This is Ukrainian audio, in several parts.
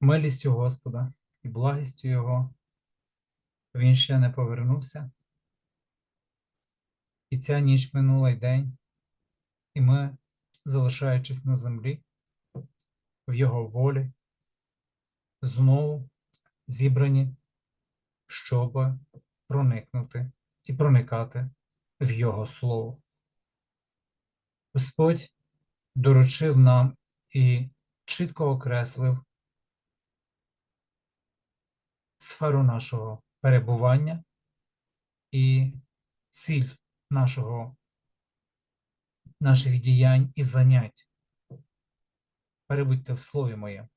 милістю Господа і благістю Його він ще не повернувся. І ця ніч минула й день, і ми, залишаючись на землі, в Його волі, знову зібрані, щоб проникнути і проникати в Його Слово. Господь доручив нам і чітко окреслив сферу нашого перебування і ціль нашого, наших діянь і занять. Перебудьте в слові моє.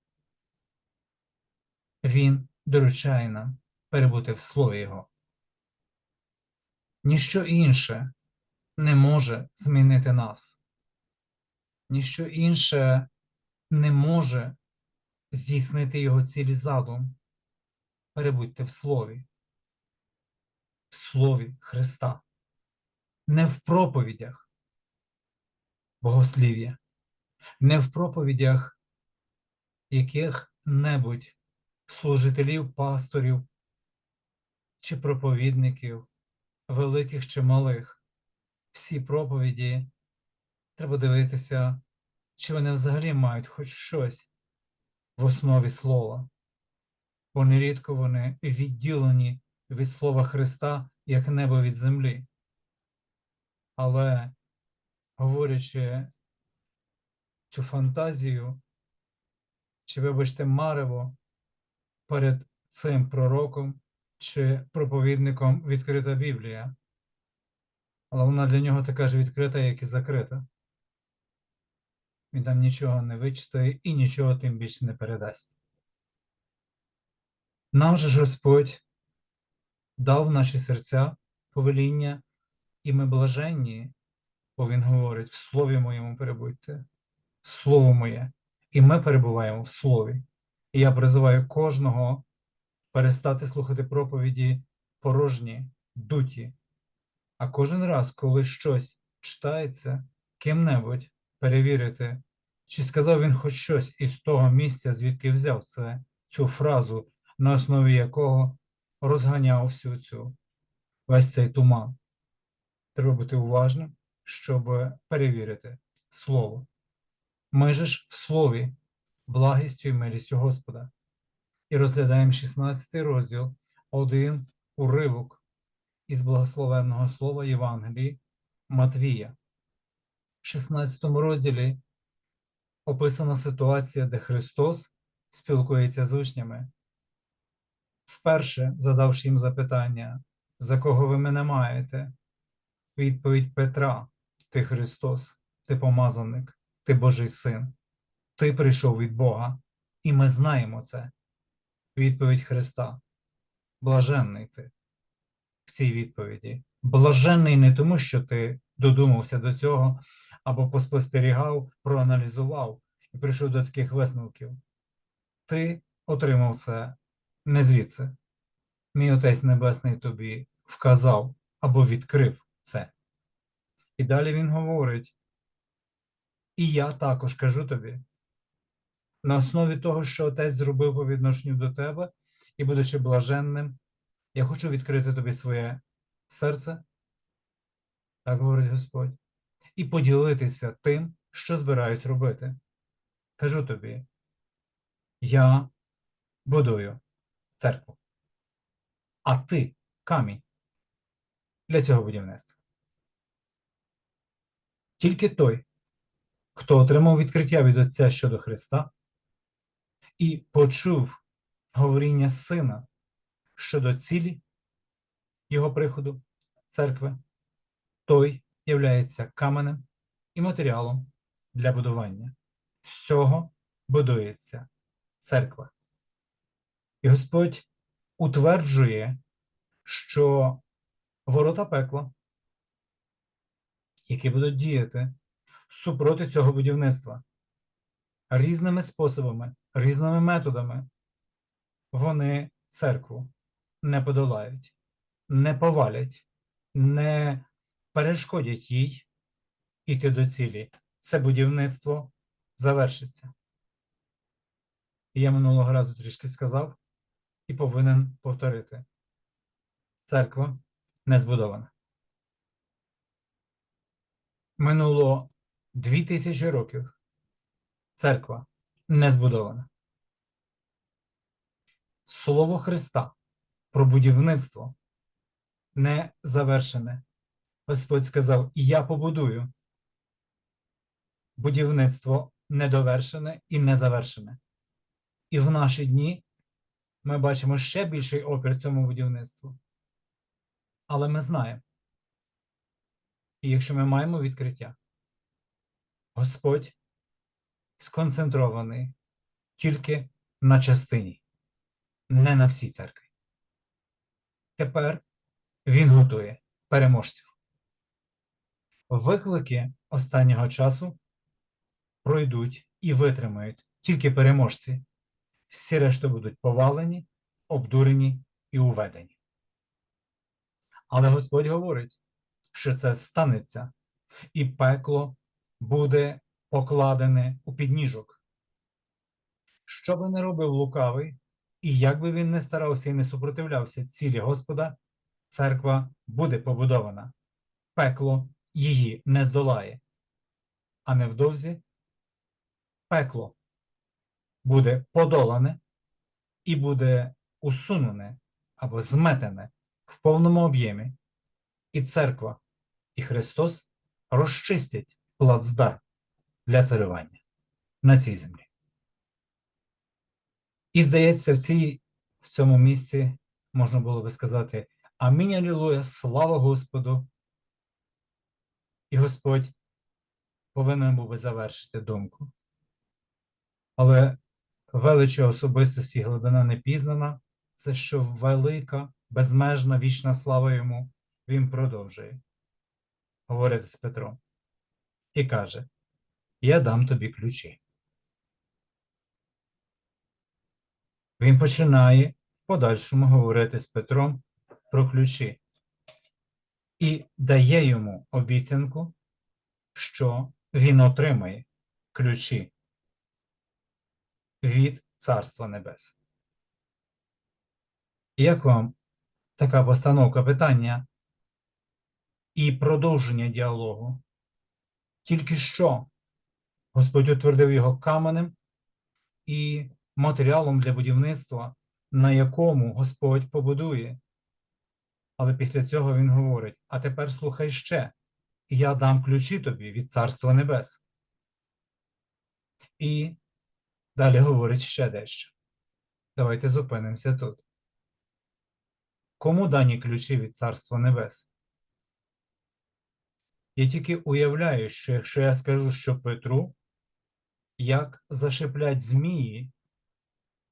Він доручає нам перебути в слові Його. Ніщо інше не може змінити нас. Ніщо інше не може здійснити його цілі задум. Перебудьте в слові, в слові Христа, не в проповідях богослів'я, не в проповідях яких-небудь служителів, пасторів чи проповідників, великих чи малих. Всі проповіді треба дивитися, чи вони взагалі мають хоч щось в основі слова. Бо нерідко вони відділені від слова Христа як небо від землі. Але, говорячи цю фантазію, чи, вибачте, марево перед цим пророком чи проповідником відкрита Біблія, але вона для нього така ж відкрита, як і закрита. Він там нічого не вичитає і нічого тим більше не передасть. Нам же ж Господь дав наші серця повеління, і ми блаженні, бо Він говорить: в слові моєму перебудьте, слово моє, і ми перебуваємо в слові. І я призиваю кожного перестати слухати проповіді порожні, дуті. А кожен раз, коли щось читається, ким-небудь перевірити, чи сказав він хоч щось із того місця, звідки взяв це, цю фразу, на основі якого розганяв всю цю весь цей туман. Треба бути уважним, щоб перевірити слово. Ми же ж в слові, благістю і милістю Господа. І розглядаємо 16 розділ, один уривок із благословенного слова Євангелії Матвія. В 16 розділі описана ситуація, де Христос спілкується з учнями. Вперше задавши їм запитання, за кого ви мене маєте? Відповідь Петра: Ти Христос, ти помазаник, ти Божий син, ти прийшов від Бога, і ми знаємо це. Відповідь Христа. Блаженний ти в цій відповіді. Блаженний не тому, що ти додумався до цього або поспостерігав, проаналізував і прийшов до таких висновків. Ти отримав це не звідси. Мій Отець Небесний тобі вказав або відкрив це. І далі він говорить: І я також кажу тобі, на основі того, що Отець зробив по відношенню до тебе, і, будучи блаженним, я хочу відкрити тобі своє серце, так говорить Господь, і поділитися тим, що збираюсь робити. Кажу тобі, я будую церкву, а ти камінь для цього будівництва. Тільки той, хто отримав відкриття від Отця щодо Христа і почув говоріння Сина щодо цілі Його приходу церкви, той являється каменем і матеріалом для будування. З цього будується церква. І Господь утверджує, що ворота пекла, які будуть діяти супроти цього будівництва різними способами, різними методами, вони церкву не подолають, не повалять, не перешкодять їй іти до цілі. Це будівництво завершиться. Я минулого разу трішки сказав і повинен повторити. Церква не збудована. Минуло дві тисячі років. Церква не збудована. Слово Христа про будівництво не завершене. Господь сказав: І я побудую. Будівництво недовершене і не завершене. І в наші дні ми бачимо ще більший опір цьому будівництву. Але ми знаємо. І якщо ми маємо відкриття, Господь сконцентрований тільки на частині, не на всій церкві. Тепер він готує переможців. Виклики останнього часу пройдуть і витримають тільки переможці. Всі решта будуть повалені, обдурені і уведені. Але Господь говорить, що це станеться, і пекло буде покладене у підніжок. Що би не робив лукавий, і як би він не старався і не супротивлявся цілі Господа, церква буде побудована. Пекло її не здолає. А невдовзі пекло буде подолане і буде усунене або зметене в повному об'ємі, і церква, і Христос розчистять плацдар для царювання на цій землі. І здається, в, цій, в цьому місці можна було би сказати Амінь Алілуя, слава Господу. І Господь повинен був би завершити думку. Але велича особистості глибина не пізнана, це що велика, безмежна вічна слава йому, він продовжує. Говорити з Петром. І каже: Я дам тобі ключі. Він починає в подальшому говорити з Петром про ключі і дає йому обіцянку, що він отримає ключі від Царства Небес. Як вам така постановка питання і продовження діалогу? Тільки що Господь утвердив його каменем і матеріалом для будівництва, на якому Господь побудує. Але після цього він говорить: а тепер слухай ще, я дам ключі тобі від Царства Небес. І далі говорить ще дещо. Давайте зупинимося тут. Кому дані ключі від Царства Небес? Я тільки уявляю, що якщо я скажу, що Петру, як зашиплять змії,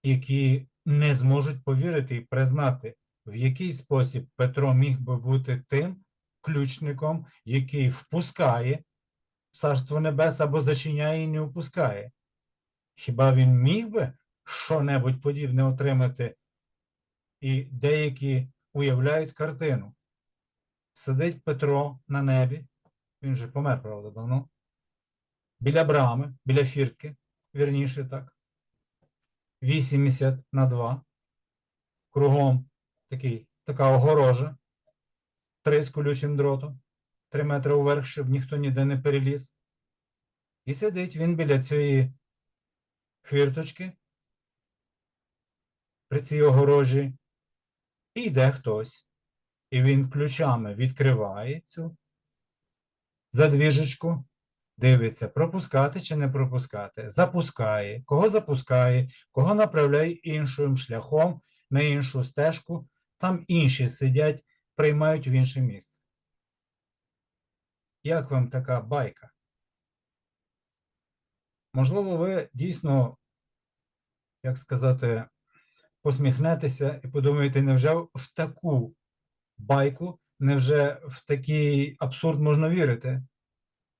які не зможуть повірити і признати, в який спосіб Петро міг би бути тим ключником, який впускає Царство Небес або зачиняє і не впускає. Хіба він міг би що-небудь подібне отримати? І деякі уявляють картину. Сидить Петро на небі, він вже помер, правда, давно, біля брами, біля фіртки, вірніше так, 80 на 2, кругом такий, така огорожа, три з колючим дротом, 3 метри вверх, щоб ніхто ніде не переліз. І сидить він біля цієї хвірточки, при цій огорожі, і йде хтось. І він ключами відкриває цю задвіжечку, дивиться, пропускати чи не пропускати, запускає, кого запускає, кого направляє іншим шляхом на іншу стежку, там інші сидять, приймають в інше місце. Як вам така байка? Можливо, ви дійсно, як сказати, посміхнетеся і подумаєте, невже в таку байку, невже в такий абсурд можна вірити?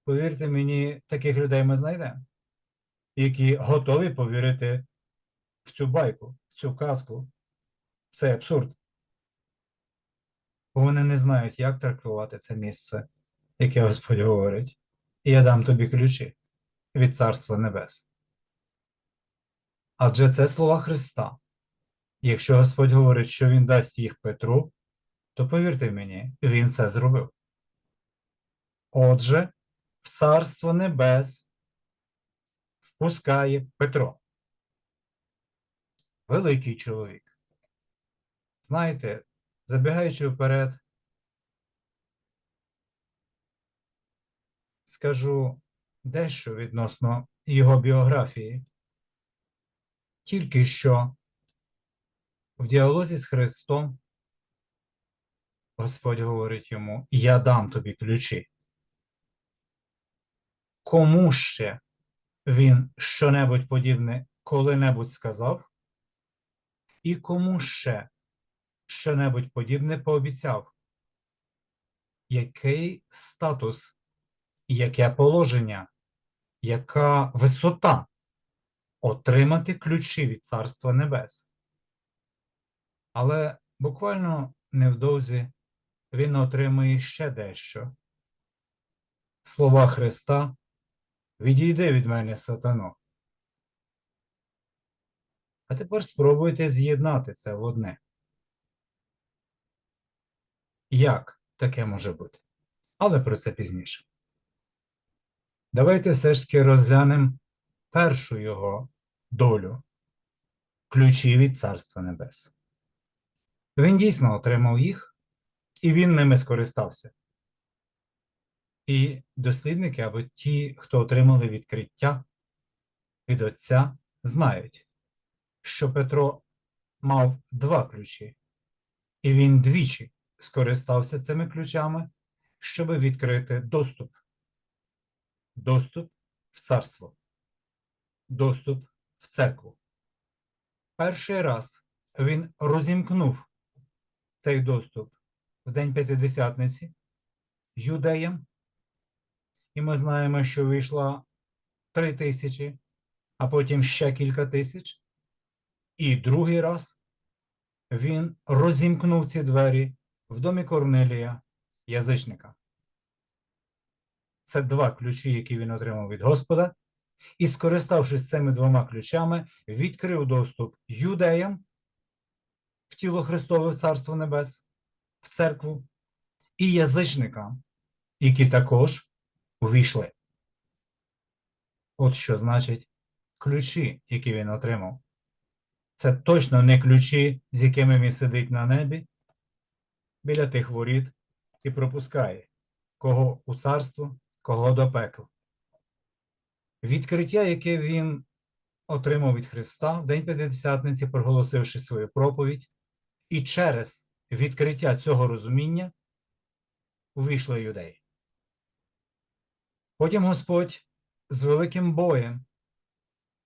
Повірте мені, таких людей ми знайдемо, які готові повірити в цю байку, в цю казку. Це абсурд. Бо вони не знають, як трактувати це місце, яке Господь говорить. І я дам тобі ключі від Царства Небес. Адже це слова Христа. Якщо Господь говорить, що Він дасть їх Петру, то повірте мені, Він це зробив. Отже, в Царство Небес впускає Петро. Великий чоловік. Знаєте, забігаючи вперед, скажу дещо відносно його біографії. Тільки що в діалозі з Христом Господь говорить йому: Я дам тобі ключі. Кому ще він щонебудь подібне коли-небудь сказав, і кому ще щонебудь подібне пообіцяв? Який статус, яке положення, яка висота отримати ключі від Царства Небес? Але буквально невдовзі він отримує ще дещо. Слова Христа Відійди від мене, сатано. А тепер спробуйте з'єднати це в одне. Як таке може бути? Але про це пізніше. Давайте все ж таки розглянемо першу його долю ключі від Царства Небес. Він дійсно отримав їх, і він ними скористався. І дослідники або ті, хто отримали відкриття від Отця, знають, що Петро мав два ключі, і він двічі скористався цими ключами, щоб відкрити доступ. Доступ в царство, доступ в церкву. Перший раз він розімкнув цей доступ в День П'ятидесятниці юдеям. І ми знаємо, що вийшло три тисячі, а потім ще кілька тисяч. І другий раз він розімкнув ці двері в домі Корнелія, язичника. Це два ключі, які він отримав від Господа, і, скориставшись цими двома ключами, відкрив доступ юдеям в тіло Христове в Царство Небес, в церкву, і язичникам, які також увійшли. От що значить ключі, які він отримав. Це точно не ключі, з якими він сидить на небі біля тих воріт і пропускає кого у царство, кого до пекла. Відкриття, яке він отримав від Христа в День П'ятидесятниці, проголосивши свою проповідь, і через відкриття цього розуміння увійшли юдеї. Потім Господь з великим боєм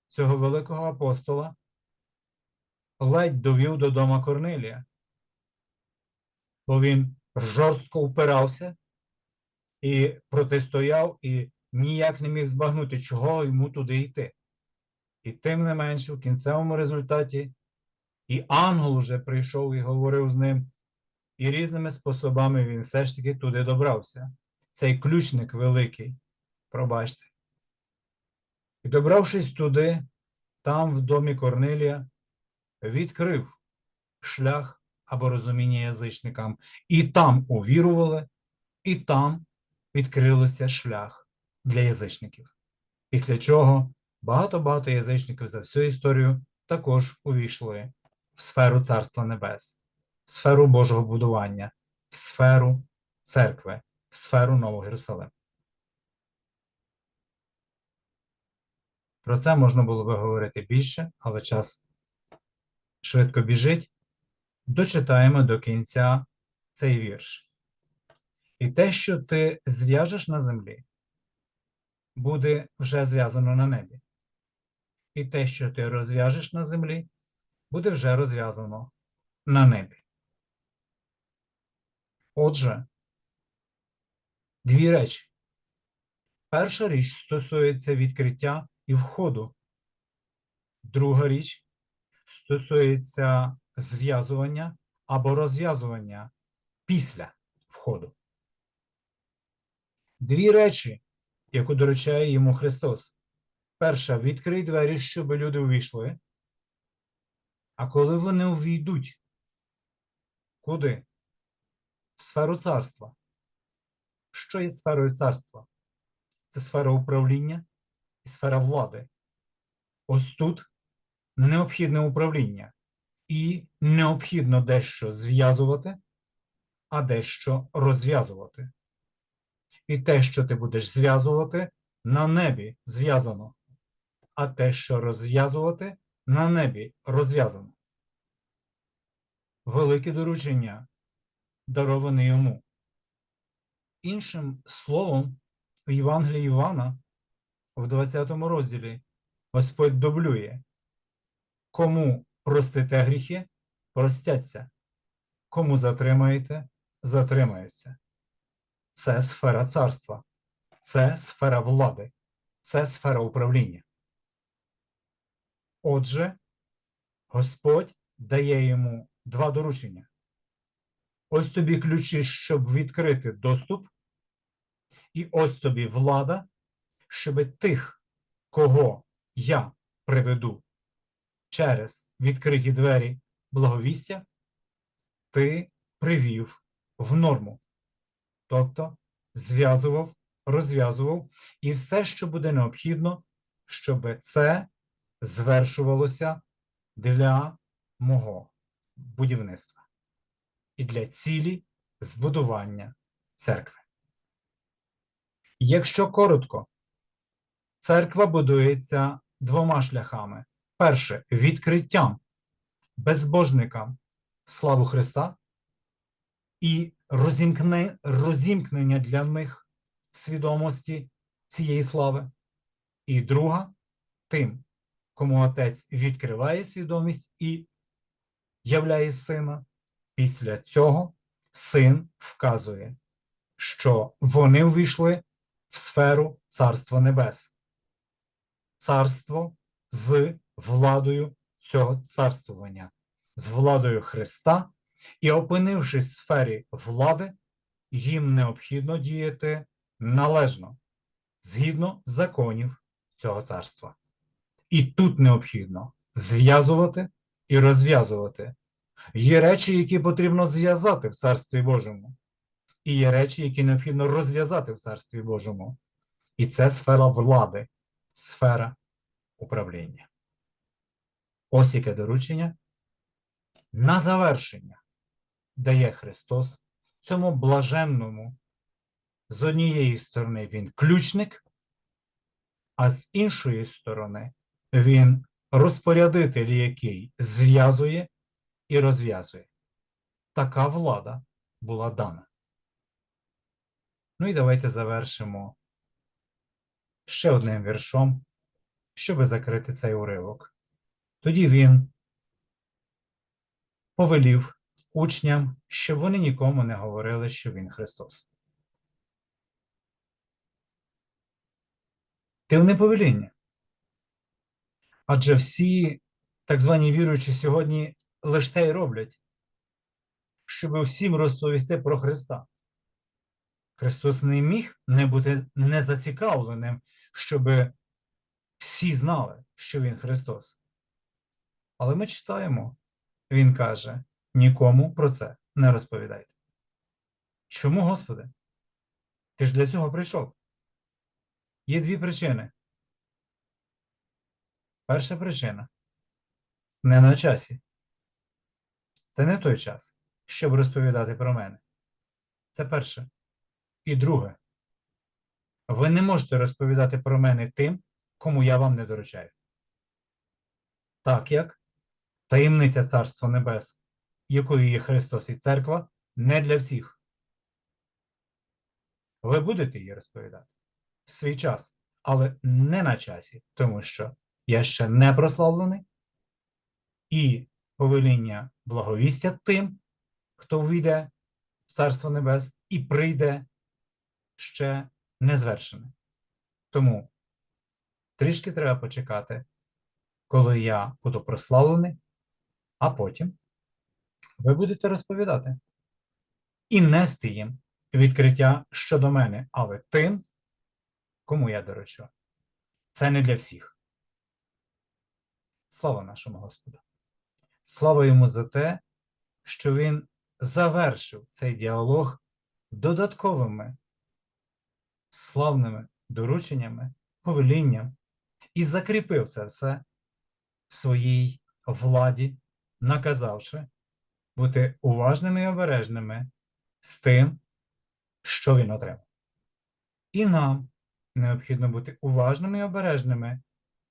цього великого апостола ледь довів до дома Корнилія, бо він жорстко впирався і протистояв, і ніяк не міг збагнути, чого йому туди йти. І тим не менше, в кінцевому результаті і ангел уже прийшов і говорив з ним, і різними способами він все ж таки туди добрався. Цей ключник великий пробачте. І добравшись туди, там, в домі Корнилія, відкрив шлях або розуміння язичникам, і там увірували, і там відкрилося шлях для язичників. Після чого багато-багато язичників за всю історію також увійшли в сферу Царства Небес, в сферу Божого будування, в сферу церкви, в сферу Нового Єрусалиму. Про це можна було би говорити більше, але час швидко біжить. Дочитаємо до кінця цей вірш. І те, що ти зв'яжеш на землі, буде вже зв'язано на небі. І те, що ти розв'яжеш на землі, буде вже розв'язано на небі. Отже, дві речі. Перша річ стосується відкриття і входу. Друга річ стосується зв'язування або розв'язування після входу. Дві речі, яку доручає йому Христос. Перша відкрий двері, щоб люди увійшли. А коли вони увійдуть, куди? В сферу царства. Що є сферою царства? Це сфера управління і сфера влади. Ось тут необхідне управління, і необхідно дещо зв'язувати, а дещо розв'язувати. І те, що ти будеш зв'язувати, на небі зв'язано, а те, що розв'язувати, на небі розв'язано. Велике доручення дароване йому. Іншим словом, в Євангелії Івана, в 20 розділі, Господь дублює, кому простите гріхи, простяться, кому затримаєте, затримаються. Це сфера царства, це сфера влади, це сфера управління. Отже, Господь дає йому два доручення. Ось тобі ключі, щоб відкрити доступ, і ось тобі влада, щоб тих, кого я приведу через відкриті двері благовістя, ти привів в норму. Тобто зв'язував, розв'язував і все, що буде необхідно, щоб це звершувалося для мого будівництва і для цілі збудування церкви. Якщо коротко, церква будується двома шляхами: перше відкриттям безбожникам славу Христа і розімкне, розімкнення для них свідомості цієї слави, і друга тим, кому отець відкриває свідомість і являє сина. Після цього син вказує, що вони увійшли в сферу Царства Небес, царство з владою цього царствування, з владою Христа, і, опинившись в сфері влади, їм необхідно діяти належно, згідно законів цього царства. І тут необхідно зв'язувати і розв'язувати. Є речі, які потрібно зв'язати в Царстві Божому, і є речі, які необхідно розв'язати в Царстві Божому. І це сфера влади, сфера управління. Ось яке доручення. На завершення дає Христос цьому блаженному. З однієї сторони Він ключник, а з іншої сторони Він розпорядитель, який зв'язує і розв'язує. Така влада була дана. Ну і давайте завершимо ще одним віршом, щоб закрити цей уривок. Тоді він повелів учням, щоб вони нікому не говорили, що він Христос. Дивне повеління. Адже всі так звані віруючі сьогодні лише те й роблять, щоб всім розповісти про Христа. Христос не міг не бути незацікавленим, щоб всі знали, що Він Христос. Але ми читаємо, Він каже: нікому про це не розповідайте. Чому, Господи? Ти ж для цього прийшов? Є дві причини. Перша причина не на часі. Це не той час, щоб розповідати про мене. Це перше. І друге. Ви не можете розповідати про мене тим, кому я вам не доручаю. Так як таємниця Царства Небес, якою є Христос і Церква, не для всіх. Ви будете її розповідати в свій час, але не на часі, тому що я ще не прославлений, і повеління благовістя тим, хто війде в Царство Небес і прийде ще незвершене. Тому трішки треба почекати, коли я буду прославлений, а потім ви будете розповідати і нести їм відкриття щодо мене, але тим, кому я доручу. Це не для всіх. Слава нашому Господу! Слава йому за те, що він завершив цей діалог додатковими славними дорученнями, повелінням і закріпив це все в своїй владі, наказавши бути уважними і обережними з тим, що він отримав. І нам необхідно бути уважними і обережними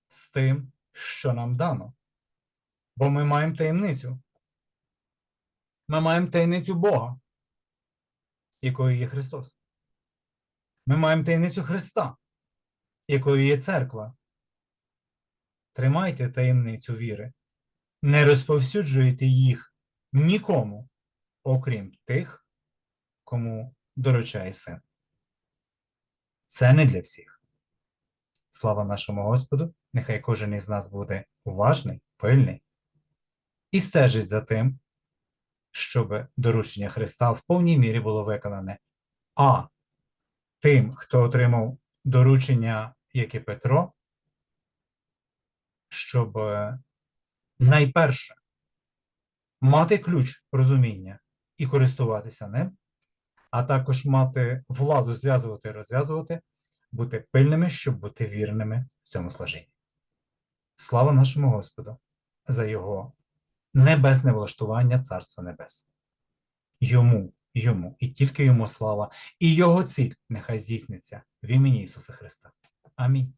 з тим, що нам дано. Бо ми маємо таємницю. Ми маємо таємницю Бога, якою є Христос. Ми маємо таємницю Христа, якою є церква. Тримайте таємницю віри, не розповсюджуйте їх нікому, окрім тих, кому доручає син. Це не для всіх. Слава нашому Господу! Нехай кожен із нас буде уважний, пильний і стежить за тим, щоб доручення Христа в повній мірі було виконане. А тим, хто отримав доручення, як і Петро, щоб е, найперше мати ключ розуміння і користуватися ним, а також мати владу зв'язувати і розв'язувати, бути пильними, щоб бути вірними в цьому служінні. Слава нашому Господу за Його небесне влаштування Царства Небес. Йому, йому і тільки йому слава, і його ціль нехай здійсниться в імені Ісуса Христа. Амінь.